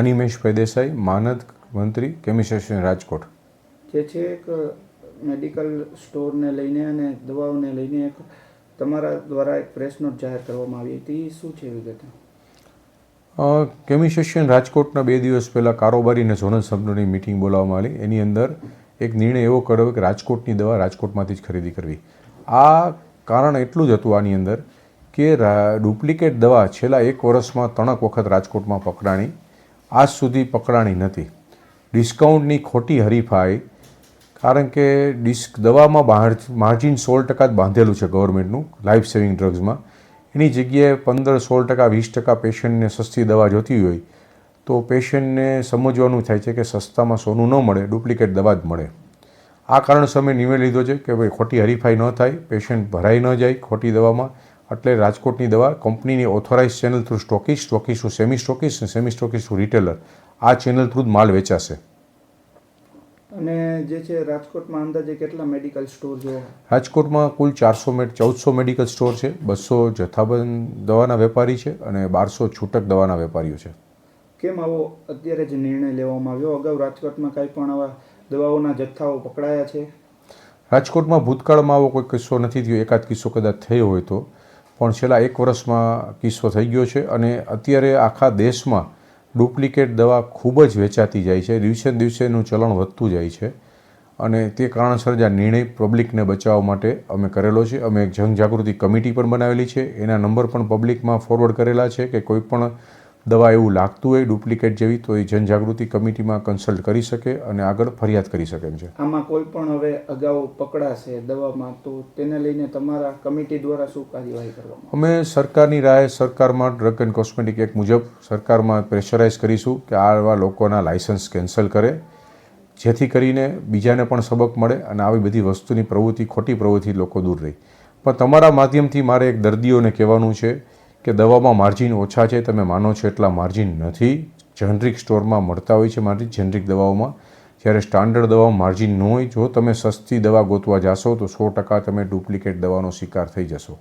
અનિમેશભાઈ દેસાઈ માનદ મંત્રી કેમિસ્ટ્રેશન રાજકોટ. જે છે એક મેડિકલ સ્ટોરને લઈને અને દવાઓને લઈને એક તમારા દ્વારા એક પ્રેસ નોટ જાહેર કરવામાં આવી હતી. શું છે વિગતે? કેમિસ્ટ્રેશન રાજકોટના બે દિવસ પહેલાં કારોબારી અને ઝોનલ સભ્યોની મિટિંગ બોલાવવામાં આવી. એની અંદર એક નિર્ણય એવો કર્યો કે રાજકોટની દવા રાજકોટમાંથી જ ખરીદી કરવી. આ કારણ એટલું જ હતું આની અંદર કે ડુપ્લિકેટ દવા છેલ્લા એક વર્ષમાં ત્રણક વખત રાજકોટમાં પકડાણી. આજ સુધી પકડાણી નથી. ડિસ્કાઉન્ટની ખોટી હરીફાઈ, કારણ કે ડિસ્ક દવામાં માર્જિન સોળ ટકા જ બાંધેલું છે ગવર્મેન્ટનું, લાઈફ સેવિંગ ડ્રગ્સમાં. એની જગ્યાએ પંદર સોળ ટકા, વીસ ટકા પેશન્ટને સસ્તી દવા જોતી હોય, તો પેશન્ટને સમજવાનું થાય છે કે સસ્તામાં સોનું ન મળે, ડુપ્લિકેટ દવા જ મળે. આ કારણસર અમે નિર્ણય લીધો છે કે ભાઈ ખોટી હરીફાઈ ન થાય, પેશન્ટ ભરાઈ ન જાય ખોટી દવામાં. એટલે રાજકોટની દવા કંપનીની authorise channel through stockist stockist through semi stockist અને સેમી સ્ટોકિસ્ટ થ્રુ રિટેલર આ ચેનલ થ્રુ જ માલ વેચાશે. અને જે છે રાજકોટમાં અંદાજે કેટલા મેડિકલ સ્ટોર જોવા રાજકોટમાં કુલ ચારસો ચૌદસો મેડિકલ સ્ટોર છે બસો જથ્થાબંધ દવાના વેપારી છે અને બારસો છૂટક દવાના વેપારીઓ છે. કેમ આવો અત્યારે જ નિર્ણય લેવામાં આવ્યો? અગાઉ રાજકોટમાં કાંઈ પણ આવા દવાઓના જથ્થાઓ પકડાયા છે? રાજકોટમાં ભૂતકાળમાં આવો કોઈ કિસ્સો નથી થયો એકાદ કિસ્સો કદાચ થયો હોય તો. પણ છેલ્લા એક વર્ષમાં કિસ્સો થઈ ગયો છે અને અત્યારે આખા દેશમાં ડુપ્લિકેટ દવા ખૂબ જ વેચાતી જાય છે. દિવસે દિવસેનું ચલણ વધતું જાય છે અને તે કારણસર જ આ નિર્ણય પબ્લિકને બચાવવા માટે અમે કરેલો છે. અમે એક જનજાગૃતિ કમિટી પણ બનાવેલી છે. એના નંબર પણ પબ્લિકમાં ફોરવર્ડ કરેલા છે કે કોઈ પણ દવા એવું લાગતું હોય ડુપ્લિકેટ જેવી તો એ જનજાગૃતિ કમિટીમાં કન્સલ્ટ કરી શકે અને આગળ ફરિયાદ કરી શકે એમ છે. આમાં કોઈ પણ હવે અગાઉ પકડાશે દવામાં તો તેને લઈને તમારા કમિટી દ્વારા શું કાર્યવાહી કરવામાં અમે સરકારની રાય સરકારમાં ડ્રગ એન્ડ કોસ્મેટિક એક્ટ મુજબ સરકારમાં પ્રેશરાઇઝ કરીશું કે આવા લોકોના લાયસન્સ કેન્સલ કરે જેથી કરીને બીજાને પણ સબક મળે અને આવી બધી વસ્તુની પ્રવૃત્તિ ખોટી પ્રવૃત્તિ લોકો દૂર રહે. પણ તમારા માધ્યમથી મારે એક દર્દીઓને કહેવાનું છે કે દવામાં માર્જિન ઓછા છે, તમે માનો છો એટલા માર્જિન નથી. જનરિક સ્ટોરમાં મળતા હોય છે માર્જિન, જનરિક દવાઓમાં. જ્યારે સ્ટાન્ડર્ડ દવા માર્જિન ન હોય, જો તમે સસ્તી દવા ગોતવા જાશો, તો સો ટકા તમે ડુપ્લિકેટ દવાનો શિકાર થઈ જશો.